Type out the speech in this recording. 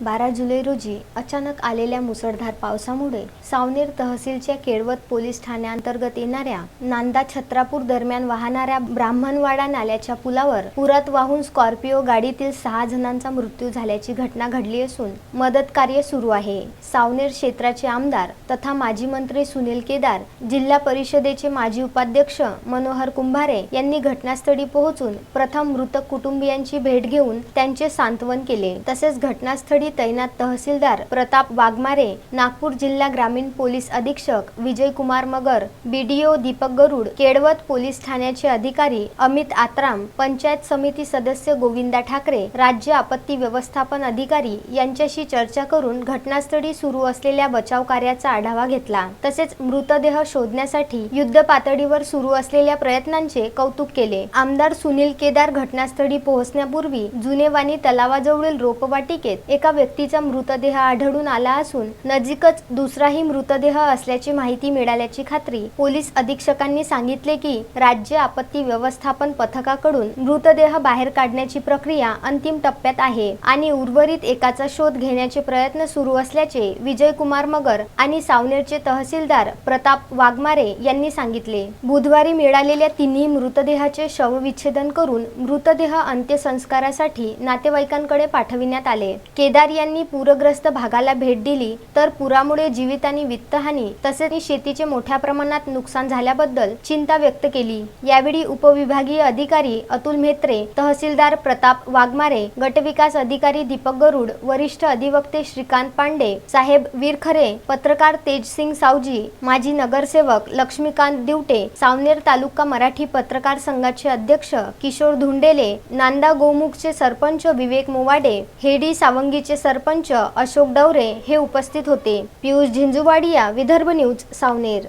बारा जुलै रोजी अचानक आलेल्या मुसळधार पावसामुळे सावनेर तहसीलच्या केळवत पोलीस ठाण्याअंतर्गत येणाऱ्या नांदा छत्रापूर दरम्यान वाहणाऱ्या ब्राह्मणवाडा नाल्याच्या पुलावर पुरात वाहून स्कॉर्पिओ गाडीतील सहा जणांचा मृत्यू झाल्याची घटना घडली असून मदत कार्य सुरू आहे. सावनेर क्षेत्राचे आमदार तथा माजी मंत्री सुनील केदार जिल्हा परिषदेचे माजी उपाध्यक्ष मनोहर कुंभारे यांनी घटनास्थळी पोहोचून प्रथम मृतक कुटुंबियांची भेट घेऊन त्यांचे सांत्वन केले. तसेच घटनास्थळी तैनात तहसीलदार प्रताप वाघमारे नागपूर जिल्हा ग्रामीण पोलीस अधीक्षक विजय कुमार मगर बीडीओ दीपक गरुड केडवत पोलीस ठाण्याचे अधिकारी अमित आत्राम पंचायत समिती सदस्य गोविंदा ठाकरे राज्य आपत्ती व्यवस्थापन अधिकारी यांच्याशी चर्चा करून घटनास्थळी सुरू असलेल्या बचाव कार्याचा आढावा घेतला. तसेच मृतदेह शोधण्यासाठी युद्ध पातळीवर सुरू असलेल्या प्रयत्नांचे कौतुक केले. आमदार सुनील केदार घटनास्थळी पोहोचण्यापूर्वी जुनेवानी तलावाजवळील रोपवाटिकेत एका व्यक्तीचा मृतदेह आढळून आला असून नजीकच दुसराही मृतदेह असल्याची माहिती मिळाल्याची खात्री पोलीस अधीक्षकांनी सांगितले की राज्य आपत्ती व्यवस्थापन पथकाकडून मृतदेह बाहेर काढण्याची प्रक्रिया अंतिम टप्प्यात आहे आणि उर्वरित एकाचा शोध घेण्याचे प्रयत्न सुरू असल्याचे विजय कुमार मगर आणि सावनेरचे तहसीलदार प्रताप वाघमारे यांनी सांगितले. बुधवारी मिळालेल्या तिन्ही मृतदेहाचे शवविच्छेदन करून मृतदेह अंत्यसंस्कारासाठी नातेवाईकांकडे पाठविण्यात आले. केदार यांनी पूरग्रस्त भागाला भेट दिली तर पुरामुळे जीवित आणि वित्तहानी तसेच शेतीचे मोठ्या प्रमाणात नुकसान झाल्याबद्दल चिंता व्यक्त केली. यावेळी उपविभागीय अधिकारी अतुल म्हेत्रे तहसीलदार प्रताप वाघमारे गटविकास अधिकारी दीपक गरुड वरिष्ठ अधिवक्ते श्रीकांत पांडे साहेब वीरखरे पत्रकार तेजसिंग सावजी माजी नगरसेवक लक्ष्मीकांत दिवटे सावनेर तालुका मराठी पत्रकार संघाचे अध्यक्ष किशोर धुंडेले नांदा गोमुखचे सरपंच विवेक मोवाडे हेडी सावंगीचे सरपंच अशोक डवरे हे उपस्थित होते. पियुष झिंजुवाडिया विदर्भ न्यूज सावनेर.